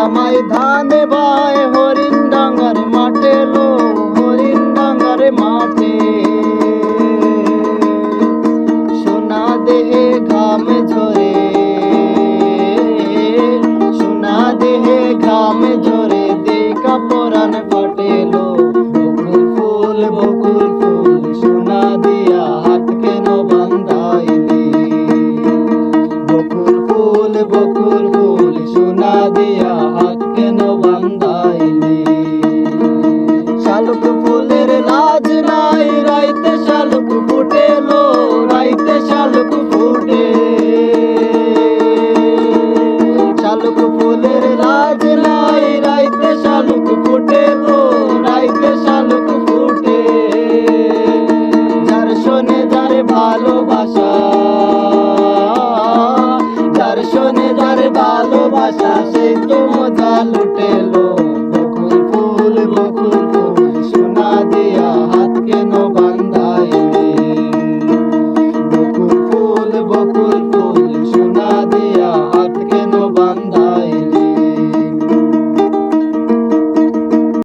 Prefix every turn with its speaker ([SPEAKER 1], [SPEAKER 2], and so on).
[SPEAKER 1] জামাই ধানে বায় হরিণ ডাঙ্গার মাঠে লো হরিণ ডাঙ্গার মাঠে। সোনা দেহে ঘাম ঝরে, সোনা দেহে ঘাম ঝরে 야